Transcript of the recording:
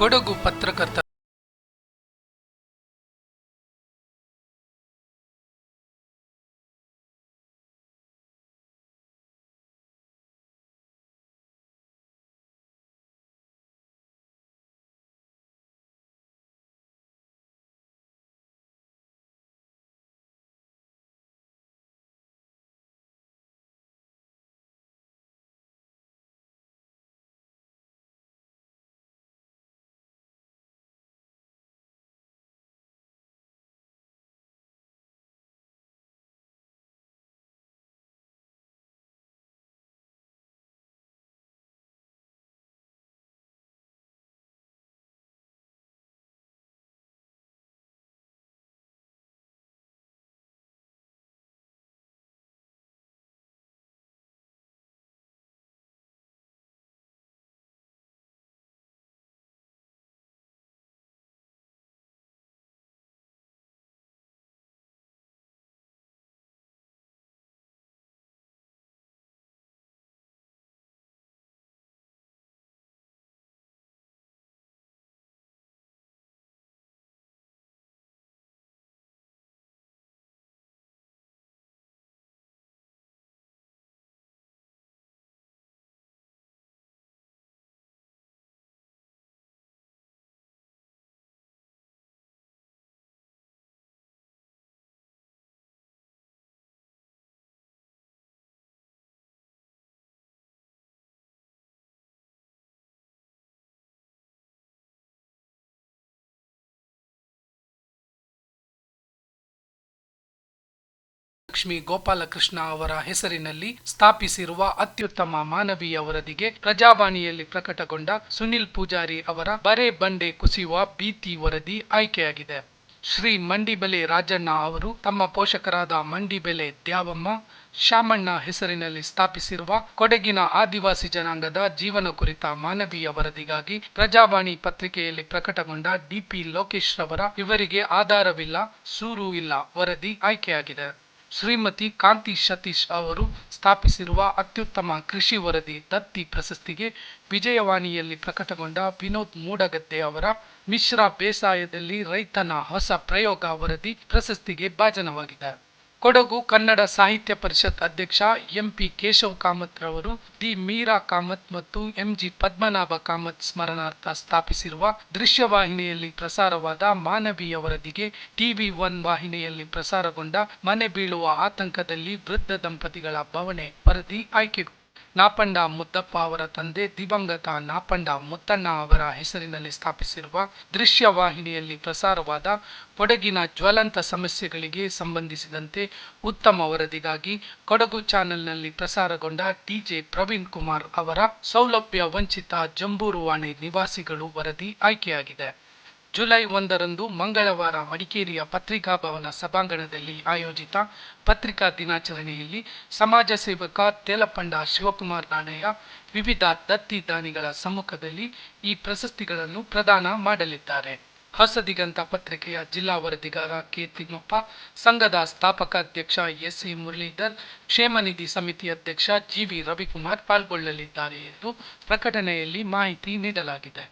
ಕೊಡಗು ಪತ್ರಕರ್ತ ಲಕ್ಷ್ಮಿ ಗೋಪಾಲಕೃಷ್ಣ ಅವರ ಹೆಸರಿನಲ್ಲಿ ಸ್ಥಾಪಿಸಿರುವ ಅತ್ಯುತ್ತಮ ಮಾನವೀಯ ವರದಿಗೆ ಪ್ರಜಾವಾಣಿಯಲ್ಲಿ ಪ್ರಕಟಗೊಂಡ ಸುನಿಲ್ ಪೂಜಾರಿ ಅವರ ಬರೆ ಬಂಡೆ ಕುಸಿಯುವ ಭೀತಿ ವರದಿ ಆಯ್ಕೆಯಾಗಿದೆ. ಶ್ರೀ ಮಂಡಿಬೆಲೆ ರಾಜಣ್ಣ ಅವರು ತಮ್ಮ ಪೋಷಕರಾದ ಮಂಡಿಬೆಲೆ ದ್ಯಾವಮ್ಮ, ಶಾಮಣ್ಣ ಹೆಸರಿನಲ್ಲಿ ಸ್ಥಾಪಿಸಿರುವ ಕೊಡಗಿನ ಆದಿವಾಸಿ ಜನಾಂಗದ ಜೀವನ ಕುರಿತ ಮಾನವೀಯ ವರದಿಗಾಗಿ ಪ್ರಜಾವಾಣಿ ಪತ್ರಿಕೆಯಲ್ಲಿ ಪ್ರಕಟಗೊಂಡ ಡಿಪಿ ಲೋಕೇಶ್ ರವರ ಇವರಿಗೆ ಆಧಾರವಿಲ್ಲ, ಸೂರು ಇಲ್ಲ ವರದಿ ಆಯ್ಕೆಯಾಗಿದೆ. ಶ್ರೀಮತಿ ಕಾಂತಿ ಸತೀಶ್ ಅವರು ಸ್ಥಾಪಿಸಿರುವ ಅತ್ಯುತ್ತಮ ಕೃಷಿ ವರದಿ ದತ್ತಿ ಪ್ರಶಸ್ತಿಗೆ ವಿಜಯವಾಣಿಯಲ್ಲಿ ಪ್ರಕಟಗೊಂಡ ವಿನೋದ್ ಮೂಡಗದ್ದೆ ಅವರ ಮಿಶ್ರ ಬೇಸಾಯದಲ್ಲಿ ರೈತನ ಹೊಸ ಪ್ರಯೋಗ ವರದಿ ಪ್ರಶಸ್ತಿಗೆ ಭಾಜನವಾಗಿದೆ. ಕೊಡಗು ಕನ್ನಡ ಸಾಹಿತ್ಯ ಪರಿಷತ್ ಅಧ್ಯಕ್ಷ ಎಂಪಿ ಕೇಶವ ಕಾಮತ್ ರವರು ದಿ ಮೀರಾ ಕಾಮತ್ ಮತ್ತು ಎಂಜಿ ಪದ್ಮನಾಭ ಕಾಮತ್ ಸ್ಮರಣಾರ್ಥ ಸ್ಥಾಪಿಸಿರುವ ದೃಶ್ಯವಾಹಿನಿಯಲ್ಲಿ ಪ್ರಸಾರವಾದ ಮಾನವೀಯ ವರದಿಗೆ ಟಿವಿ ಒನ್ ವಾಹಿನಿಯಲ್ಲಿ ಪ್ರಸಾರಗೊಂಡ ಮನೆ ಬೀಳುವ ಆತಂಕದಲ್ಲಿ ವೃದ್ಧ ದಂಪತಿಗಳ ಬವಣೆ ವರದಿ ಆಯ್ಕೆ ನಾಪಂಡ ಮುದ್ದಪ್ಪ ಅವರ ತಂದೆ ದಿವಂಗತ ನಾಪಂಡ ಮುತ್ತಣ್ಣ ಅವರ ಹೆಸರಿನಲ್ಲಿ ಸ್ಥಾಪಿಸಿರುವ ದೃಶ್ಯವಾಹಿನಿಯಲ್ಲಿ ಪ್ರಸಾರವಾದ ಕೊಡಗಿನ ಜ್ವಲಂತ ಸಮಸ್ಯೆಗಳಿಗೆ ಸಂಬಂಧಿಸಿದಂತೆ ಉತ್ತಮ ವರದಿಗಾಗಿ ಕೊಡಗು ಚಾನೆಲ್ನಲ್ಲಿ ಪ್ರಸಾರಗೊಂಡ ಟಿಜೆ ಪ್ರವೀಣ್ ಕುಮಾರ್ ಅವರ ಸೌಲಭ್ಯ ವಂಚಿತ ಜಂಬೂರುವಾಣಿ ನಿವಾಸಿಗಳು ವರದಿ ಆಯ್ಕೆಯಾಗಿದೆ. ಜುಲೈ ಒಂದರಂದು ಮಂಗಳವಾರ ಮಡಿಕೇರಿಯ ಪತ್ರಿಕಾ ಭವನ ಸಭಾಂಗಣದಲ್ಲಿ ಆಯೋಜಿತ ಪತ್ರಿಕಾ ದಿನಾಚರಣೆಯಲ್ಲಿ ಸಮಾಜ ಸೇವಕ ತೇಲಪಂಡ ಶಿವಕುಮಾರ್ ನಾಣಯ್ಯ ವಿವಿಧ ದತ್ತಿ ದಾನಿಗಳ ಸಮ್ಮುಖದಲ್ಲಿ ಈ ಪ್ರಶಸ್ತಿಗಳನ್ನು ಪ್ರದಾನ ಮಾಡಲಿದ್ದಾರೆ. ಹೊಸದಿಗಂತ ಪತ್ರಿಕೆಯ ಜಿಲ್ಲಾ ವರದಿಗಾರ ಕೆ ತಿಮ್ಮಪ್ಪ, ಸಂಘದ ಸ್ಥಾಪಕ ಅಧ್ಯಕ್ಷ ಎಸ್ ಮುರಳೀಧರ್, ಕ್ಷೇಮನಿಧಿ ಸಮಿತಿ ಅಧ್ಯಕ್ಷ ಜಿವಿ ರವಿಕುಮಾರ್ ಪಾಲ್ಗೊಳ್ಳಲಿದ್ದಾರೆ ಎಂದು ಪ್ರಕಟಣೆಯಲ್ಲಿ ಮಾಹಿತಿ ನೀಡಲಾಗಿದೆ.